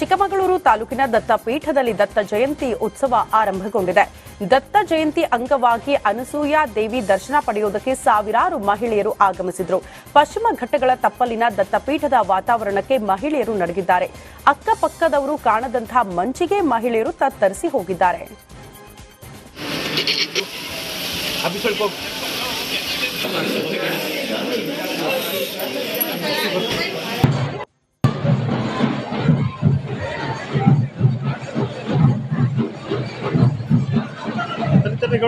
ಚಿಕ್ಕಮಗಳೂರು ತಾಲೂಕಿನ ದತ್ತಪೀಠದಲ್ಲಿ ದತ್ತ ಜಯಂತಿ ಉತ್ಸವ ಆರಂಭಗೊಂಡಿದೆ. ದತ್ತ ಜಯಂತಿ ಅಂಗವಾಗಿ ಅನಸೂಯ ದೇವಿ ದರ್ಶನ ಪಡೆಯುವುದಕ್ಕೆ ಸಾವಿರಾರು ಮಹಿಳೆಯರು ಆಗಮಿಸಿದರು. ಪಶ್ಚಿಮ ಘಟ್ಟಗಳ ತಪ್ಪಲಿನ ದತ್ತಪೀಠದ ವಾತಾವರಣಕ್ಕೆ ಮಹಿಳೆಯರು ನಡಗಿದ್ದಾರೆ. ಅಕ್ಕಪಕ್ಕದವರು ಕಾಣದಂತಹ ಮಂಚಿಗೆ ಮಹಿಳೆಯರು ತತ್ತರಿಸಿ ಹೋಗಿದ್ದಾರೆ. ಏರ್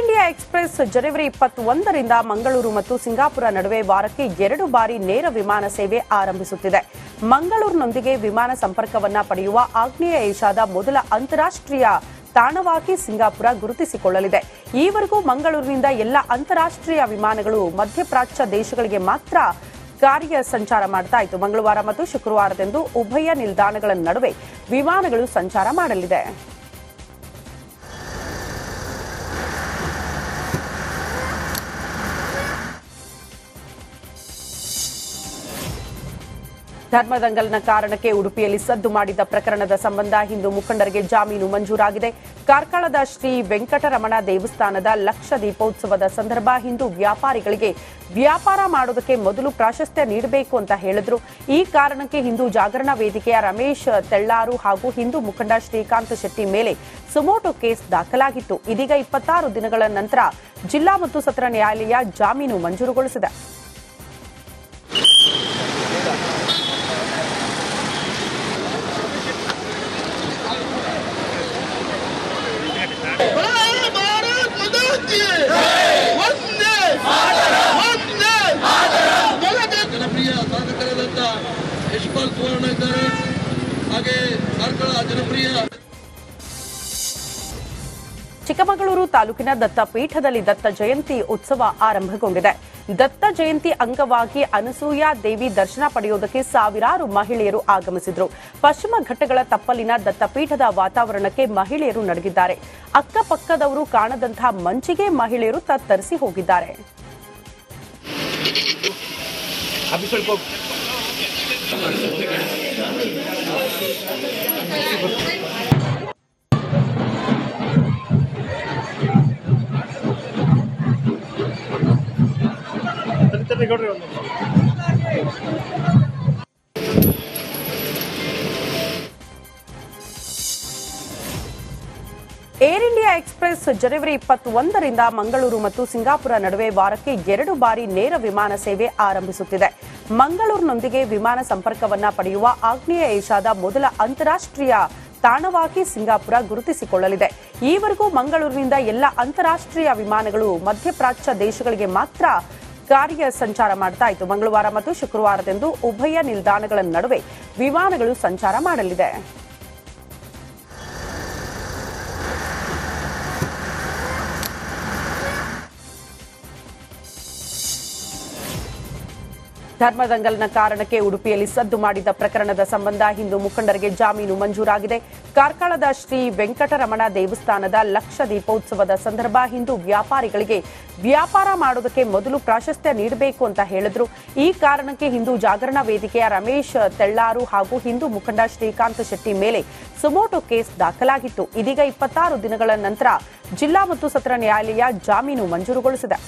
ಇಂಡಿಯಾ ಎಕ್ಸ್ಪ್ರೆಸ್ ಜನವರಿ ಇಪ್ಪತ್ತೊಂದರಿಂದ ಮಂಗಳೂರು ಮತ್ತು ಸಿಂಗಾಪುರ ನಡುವೆ ವಾರಕ್ಕೆ ಎರಡು ಬಾರಿ ನೇರ ವಿಮಾನ ಸೇವೆ ಆರಂಭಿಸುತ್ತಿದೆ. ಮಂಗಳೂರಿನೊಂದಿಗೆ ವಿಮಾನ ಸಂಪರ್ಕವನ್ನ ಪಡೆಯುವ ಆಗ್ನೇಯ ಏಷ್ಯಾದ ಮೊದಲ ಅಂತಾರಾಷ್ಟ್ರೀಯ ತಾಣವಾಗಿ ಸಿಂಗಾಪುರ ಗುರುತಿಸಿಕೊಳ್ಳಲಿದೆ. ಈವರೆಗೂ ಮಂಗಳೂರಿನಿಂದ ಎಲ್ಲ ಅಂತಾರಾಷ್ಟ್ರೀಯ ವಿಮಾನಗಳು ಮಧ್ಯಪ್ರಾಚ್ಯ ದೇಶಗಳಿಗೆ ಮಾತ್ರ ಕಾರ್ಯ ಸಂಚಾರ ಮಾಡ್ತಾ ಇತ್ತು. ಮಂಗಳವಾರ ಮತ್ತು ಶುಕ್ರವಾರದಂದು ಉಭಯ ನಿಲ್ದಾಣಗಳ ನಡುವೆ ವಿಮಾನಗಳು ಸಂಚಾರ ಮಾಡಲಿದೆ. ಧರ್ಮದಂಗಲ್ನ ಕಾರಣಕ್ಕೆ ಉಡುಪಿಯಲ್ಲಿ ಸದ್ದು ಮಾಡಿದ ಪ್ರಕರಣದ ಸಂಬಂಧ ಹಿಂದೂ ಮುಖಂಡರಿಗೆ ಜಾಮೀನು ಮಂಜೂರಾಗಿದೆ. ಕಾರ್ಕಳದ ಶ್ರೀ ವೆಂಕಟರಮಣ ದೇವಸ್ಥಾನದ ಲಕ್ಷ ದೀಪೋತ್ಸವದ ಸಂದರ್ಭ ಹಿಂದೂ ವ್ಯಾಪಾರಿಗಳಿಗೆ ವ್ಯಾಪಾರ ಮಾಡೋದಕ್ಕೆ ಮೊದಲು ಪ್ರಾಶಸ್ತ್ಯ ನೀಡಬೇಕು ಅಂತ ಹೇಳಿದ್ರು. ಈ ಕಾರಣಕ್ಕೆ ಹಿಂದೂ ಜಾಗರಣ ವೇದಿಕೆಯ ರಮೇಶ್ ತೆಳ್ಳಾರು ಹಾಗೂ ಹಿಂದೂ ಮುಖಂಡ ಶ್ರೀಕಾಂತ್ ಶೆಟ್ಟಿ ಮೇಲೆ ಸುಮೋಟೋ ಕೇಸ್ ದಾಖಲಾಗಿತ್ತು. ಇದೀಗ ಇಪ್ಪತ್ತಾರು ದಿನಗಳ ನಂತರ ಜಿಲ್ಲಾ ಮತ್ತು ಸತ್ರ ನ್ಯಾಯಾಲಯ ಜಾಮೀನು ಮಂಜೂರುಗೊಳಿಸಿದೆ. ಸುವರ್ಣ ಇದ್ದಾರೆ ಹಾಗೆ ಕಾರ್ಕಳ ಜನಪ್ರಿಯ ಚಿಕ್ಕಮಗಳೂರು ತಾಲೂಕಿನ ದತ್ತಪೀಠದಲ್ಲಿ ದತ್ತ ಜಯಂತಿ ಉತ್ಸವ ಆರಂಭಗೊಂಡಿದೆ. ದತ್ತ ಜಯಂತಿ ಅಂಗವಾಗಿ ಅನಸೂಯ ದೇವಿ ದರ್ಶನ ಪಡೆಯುವುದಕ್ಕೆ ಸಾವಿರಾರು ಮಹಿಳೆಯರು ಆಗಮಿಸಿದರು. ಪಶ್ಚಿಮ ಘಟ್ಟಗಳ ತಪ್ಪಲಿನ ದತ್ತಪೀಠದ ವಾತಾವರಣಕ್ಕೆ ಮಹಿಳೆಯರು ನಡಗಿದ್ದಾರೆ. ಅಕ್ಕಪಕ್ಕದವರು ಕಾಣದಂತಹ ಮಂಚಿಗೆ ಮಹಿಳೆಯರು ತತ್ತರಿಸಿ ಹೋಗಿದ್ದಾರೆ. ಏರ್ ಇಂಡಿಯಾ ಎಕ್ಸ್ಪ್ರೆಸ್ ಜನವರಿ ಇಪ್ಪತ್ತೊಂದರಿಂದ ಮಂಗಳೂರು ಮತ್ತು ಸಿಂಗಾಪುರ ನಡುವೆ ವಾರಕ್ಕೆ ಎರಡು ಬಾರಿ ನೇರ ವಿಮಾನ ಸೇವೆ ಆರಂಭಿಸುತ್ತಿದೆ. ಮಂಗಳೂರಿನೊಂದಿಗೆ ವಿಮಾನ ಸಂಪರ್ಕವನ್ನ ಪಡೆಯುವ ಆಗ್ನೇಯ ಏಷ್ಯಾದ ಮೊದಲ ಅಂತಾರಾಷ್ಟ್ರೀಯ ತಾಣವಾಗಿ ಸಿಂಗಾಪುರ ಗುರುತಿಸಿಕೊಳ್ಳಲಿದೆ. ಈವರೆಗೂ ಮಂಗಳೂರಿನಿಂದ ಎಲ್ಲ ಅಂತಾರಾಷ್ಟ್ರೀಯ ವಿಮಾನಗಳು ಮಧ್ಯಪ್ರಾಚ್ಯ ದೇಶಗಳಿಗೆ ಮಾತ್ರ ಕಾರ್ಯ ಸಂಚಾರ ಮಾಡ್ತಾ ಇತ್ತು. ಮಂಗಳವಾರ ಮತ್ತು ಶುಕ್ರವಾರದಂದು ಉಭಯ ನಿಲ್ದಾಣಗಳ ನಡುವೆ ವಿಮಾನಗಳು ಸಂಚಾರ ಮಾಡಲಿದೆ. ಧರ್ಮದಂಗಲ್ನ ಕಾರಣಕ್ಕೆ ಉಡುಪಿಯಲ್ಲಿ ಸದ್ದು ಮಾಡಿದ ಪ್ರಕರಣದ ಸಂಬಂಧ ಹಿಂದೂ ಮುಖಂಡರಿಗೆ ಜಾಮೀನು ಮಂಜೂರಾಗಿದೆ. ಕಾರ್ಕಳದ ಶ್ರೀ ವೆಂಕಟರಮಣ ದೇವಸ್ಥಾನದ ಲಕ್ಷ ದೀಪೋತ್ಸವದ ಸಂದರ್ಭ ಹಿಂದೂ ವ್ಯಾಪಾರಿಗಳಿಗೆ ವ್ಯಾಪಾರ ಮಾಡೋದಕ್ಕೆ ಮೊದಲು ಪ್ರಾಶಸ್ತ್ಯ ನೀಡಬೇಕು ಅಂತ ಹೇಳಿದ್ರು. ಈ ಕಾರಣಕ್ಕೆ ಹಿಂದೂ ಜಾಗರಣ ವೇದಿಕೆಯ ರಮೇಶ್ ತೆಳ್ಳಾರು ಹಾಗೂ ಹಿಂದೂ ಮುಖಂಡ ಶ್ರೀಕಾಂತ್ ಶೆಟ್ಟಿ ಮೇಲೆ ಸುಮೋಟೋ ಕೇಸ್ ದಾಖಲಾಗಿತ್ತು. ಇದೀಗ ಇಪ್ಪತ್ತಾರು ದಿನಗಳ ನಂತರ ಜಿಲ್ಲಾ ಮತ್ತು ಸತ್ರ ನ್ಯಾಯಾಲಯ ಜಾಮೀನು ಮಂಜೂರುಗೊಳಿಸಿದೆ.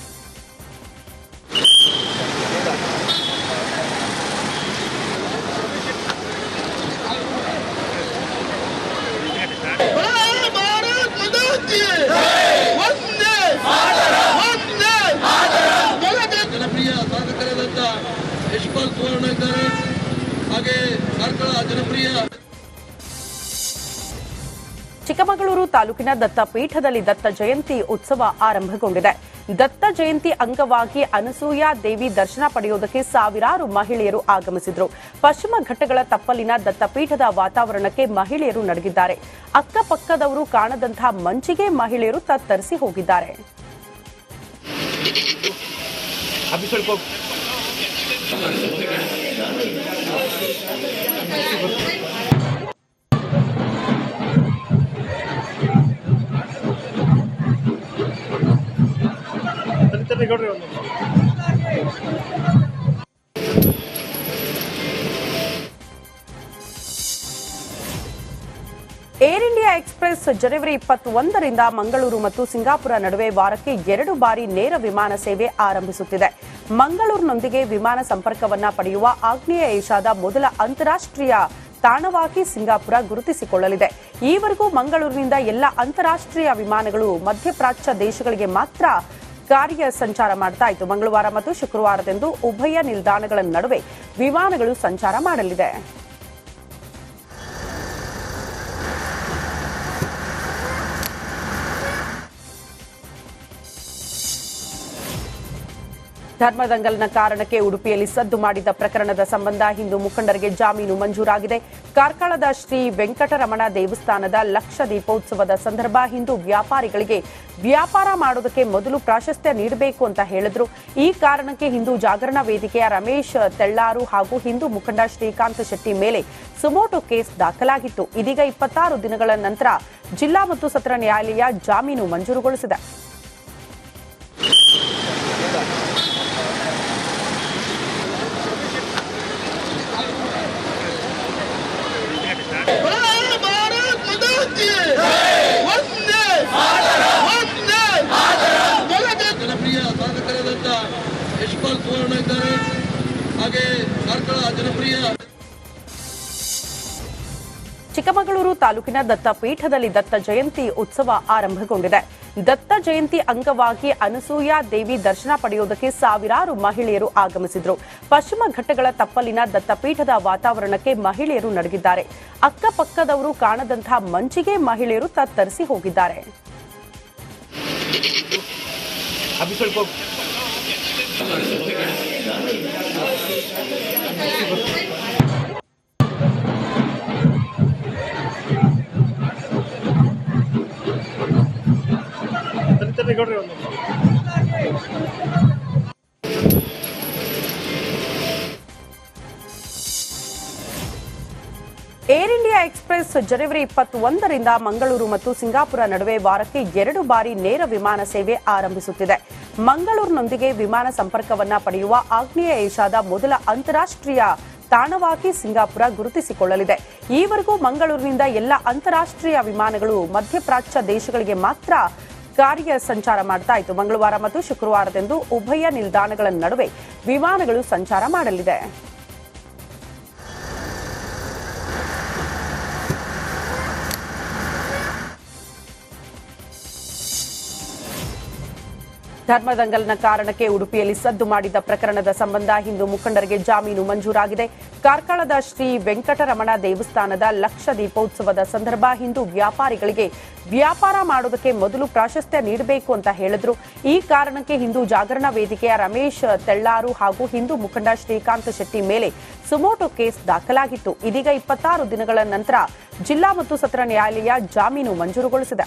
ಚಿಕ್ಕಮಗಳೂರು ತಾಲೂಕಿನ ದತ್ತಪೀಠದಲ್ಲಿ ದತ್ತ ಜಯಂತಿ ಉತ್ಸವ ಆರಂಭಗೊಂಡಿದೆ. ದತ್ತ ಜಯಂತಿ ಅಂಗವಾಗಿ ಅನಸೂಯ ದೇವಿ ದರ್ಶನ ಪಡೆಯುವುದಕ್ಕೆ ಸಾವಿರಾರು ಮಹಿಳೆಯರು ಆಗಮಿಸಿದ್ರು. ಪಶ್ಚಿಮ ಘಟ್ಟಗಳ ತಪ್ಪಲಿನ ದತ್ತಪೀಠದ ವಾತಾವರಣಕ್ಕೆ ಮಹಿಳೆಯರು ನಡಗಿದ್ದಾರೆ. ಅಕ್ಕಪಕ್ಕದವರು ಕಾಣದಂತಹ ಮಂಚಿಗೆ ಮಹಿಳೆಯರು ತತ್ತರಿಸಿ ಹೋಗಿದ್ದಾರೆ. ಏರ್ ಇಂಡಿಯಾ ಎಕ್ಸ್ಪ್ರೆಸ್ ಜನವರಿ ಇಪ್ಪತ್ತೊಂದರಿಂದ ಮಂಗಳೂರು ಮತ್ತು ಸಿಂಗಾಪುರ ನಡುವೆ ವಾರಕ್ಕೆ ಎರಡು ಬಾರಿ ನೇರ ವಿಮಾನ ಸೇವೆ ಆರಂಭಿಸುತ್ತಿದೆ. ಮಂಗಳೂರಿನೊಂದಿಗೆ ವಿಮಾನ ಸಂಪರ್ಕವನ್ನ ಪಡೆಯುವ ಆಗ್ನೇಯ ಏಷ್ಯಾದ ಮೊದಲ ಅಂತಾರಾಷ್ಟ್ರೀಯ ತಾಣವಾಗಿ ಸಿಂಗಾಪುರ ಗುರುತಿಸಿಕೊಳ್ಳಲಿದೆ. ಈವರೆಗೂ ಮಂಗಳೂರಿನಿಂದ ಎಲ್ಲ ಅಂತಾರಾಷ್ಟ್ರೀಯ ವಿಮಾನಗಳು ಮಧ್ಯಪ್ರಾಚ್ಯ ದೇಶಗಳಿಗೆ ಮಾತ್ರ ಕಾರ್ಯ ಸಂಚಾರ ಮಾಡ್ತಾ ಇತ್ತು. ಮಂಗಳವಾರ ಮತ್ತು ಶುಕ್ರವಾರದಂದು ಉಭಯ ನಿಲ್ದಾಣಗಳ ನಡುವೆ ವಿಮಾನಗಳು ಸಂಚಾರ ಮಾಡಲಿದೆ. ಧರ್ಮದಂಗಲ್ನ ಕಾರಣಕ್ಕೆ ಉಡುಪಿಯಲ್ಲಿ ಸದ್ದು ಮಾಡಿದ ಪ್ರಕರಣದ ಸಂಬಂಧ ಹಿಂದೂ ಮುಖಂಡರಿಗೆ ಜಾಮೀನು ಮಂಜೂರಾಗಿದೆ. ಕಾರ್ಕಳದ ಶ್ರೀ ವೆಂಕಟರಮಣ ದೇವಸ್ಥಾನದ ಲಕ್ಷ ದೀಪೋತ್ಸವದ ಸಂದರ್ಭ ಹಿಂದೂ ವ್ಯಾಪಾರಿಗಳಿಗೆ ವ್ಯಾಪಾರ ಮಾಡೋದಕ್ಕೆ ಮೊದಲು ಪ್ರಾಶಸ್ತ್ಯ ನೀಡಬೇಕು ಅಂತ ಹೇಳಿದ್ರು. ಈ ಕಾರಣಕ್ಕೆ ಹಿಂದೂ ಜಾಗರಣ ವೇದಿಕೆಯ ರಮೇಶ್ ತೆಳ್ಳಾರು ಹಾಗೂ ಹಿಂದೂ ಮುಖಂಡ ಶ್ರೀಕಾಂತ್ ಶೆಟ್ಟಿ ಮೇಲೆ ಸುಮೋಟೋ ಕೇಸ್ ದಾಖಲಾಗಿತ್ತು. ಇದೀಗ ಇಪ್ಪತ್ತಾರು ದಿನಗಳ ನಂತರ ಜಿಲ್ಲಾ ಮತ್ತು ಸತ್ರ ನ್ಯಾಯಾಲಯ ಜಾಮೀನು ಮಂಜೂರುಗೊಳಿಸಿದೆ. ಚಿಕ್ಕಮಗಳೂರು ತಾಲೂಕಿನ ದತ್ತಪೀಠದಲ್ಲಿ ದತ್ತ ಜಯಂತಿ ಉತ್ಸವ ಆರಂಭಗೊಂಡಿದೆ. ದತ್ತ ಜಯಂತಿ ಅಂಗವಾಗಿ ಅನಸೂಯ ದೇವಿ ದರ್ಶನ ಪಡೆಯುವುದಕ್ಕೆ ಸಾವಿರಾರು ಮಹಿಳೆಯರು ಆಗಮಿಸಿದರು. ಪಶ್ಚಿಮ ಘಟ್ಟಗಳ ತಪ್ಪಲಿನ ದತ್ತಪೀಠದ ವಾತಾವರಣಕ್ಕೆ ಮಹಿಳೆಯರು ನಡಗಿದ್ದಾರೆ. ಅಕ್ಕಪಕ್ಕದವರು ಕಾಣದಂತಹ ಮಂಚಿಗೆ ಮಹಿಳೆಯರು ತತ್ತರಿಸಿ ಹೋಗಿದ್ದಾರೆ. ಏರ್ ಇಂಡಿಯಾ ಎಕ್ಸ್ಪ್ರೆಸ್ ಜನವರಿ ಇಪ್ಪತ್ತೊಂದರಿಂದ ಮಂಗಳೂರು ಮತ್ತು ಸಿಂಗಾಪುರ ನಡುವೆ ವಾರಕ್ಕೆ ಎರಡು ಬಾರಿ ನೇರ ವಿಮಾನ ಸೇವೆ ಆರಂಭಿಸುತ್ತಿದೆ. ಮಂಗಳೂರಿನೊಂದಿಗೆ ವಿಮಾನ ಸಂಪರ್ಕವನ್ನ ಪಡೆಯುವ ಆಗ್ನೇಯ ಏಷ್ಯಾದ ಮೊದಲ ಅಂತಾರಾಷ್ಟ್ರೀಯ ತಾಣವಾಗಿ ಸಿಂಗಾಪುರ ಗುರುತಿಸಿಕೊಳ್ಳಲಿದೆ. ಈವರೆಗೂ ಮಂಗಳೂರಿನಿಂದ ಎಲ್ಲ ಅಂತಾರಾಷ್ಟ್ರೀಯ ವಿಮಾನಗಳು ಮಧ್ಯಪ್ರಾಚ್ಯ ದೇಶಗಳಿಗೆ ಮಾತ್ರ ಕಾರ್ಯ ಸಂಚಾರ ಮಾಡ್ತಾ ಇತ್ತು. ಮಂಗಳವಾರ ಮತ್ತು ಶುಕ್ರವಾರದಂದು ಉಭಯ ನಿಲ್ದಾಣಗಳ ನಡುವೆ ವಿಮಾನಗಳು ಸಂಚಾರ ಮಾಡಲಿದೆ. ಧರ್ಮದಂಗಲ್ನ ಕಾರಣಕ್ಕೆ ಉಡುಪಿಯಲ್ಲಿ ಸದ್ದು ಮಾಡಿದ ಪ್ರಕರಣದ ಸಂಬಂಧ ಹಿಂದೂ ಮುಖಂಡರಿಗೆ ಜಾಮೀನು ಮಂಜೂರಾಗಿದೆ. ಕಾರ್ಕಳದ ಶ್ರೀ ವೆಂಕಟರಮಣ ದೇವಸ್ಥಾನದ ಲಕ್ಷ ದೀಪೋತ್ಸವದ ಸಂದರ್ಭ ಹಿಂದೂ ವ್ಯಾಪಾರಿಗಳಿಗೆ ವ್ಯಾಪಾರ ಮಾಡೋದಕ್ಕೆ ಮೊದಲು ಪ್ರಾಶಸ್ತ್ಯ ನೀಡಬೇಕು ಅಂತ ಹೇಳಿದ್ರು. ಈ ಕಾರಣಕ್ಕೆ ಹಿಂದೂ ಜಾಗರಣ ವೇದಿಕೆಯ ರಮೇಶ್ ತೆಳ್ಳಾರು ಹಾಗೂ ಹಿಂದೂ ಮುಖಂಡ ಶ್ರೀಕಾಂತ್ ಶೆಟ್ಟಿ ಮೇಲೆ ಸುಮೋಟೋ ಕೇಸ್ ದಾಖಲಾಗಿತ್ತು. ಇದೀಗ ಇಪ್ಪತ್ತಾರು ದಿನಗಳ ನಂತರ ಜಿಲ್ಲಾ ಮತ್ತು ಸತ್ರ ನ್ಯಾಯಾಲಯ ಜಾಮೀನು ಮಂಜೂರುಗೊಳಿಸಿದೆ.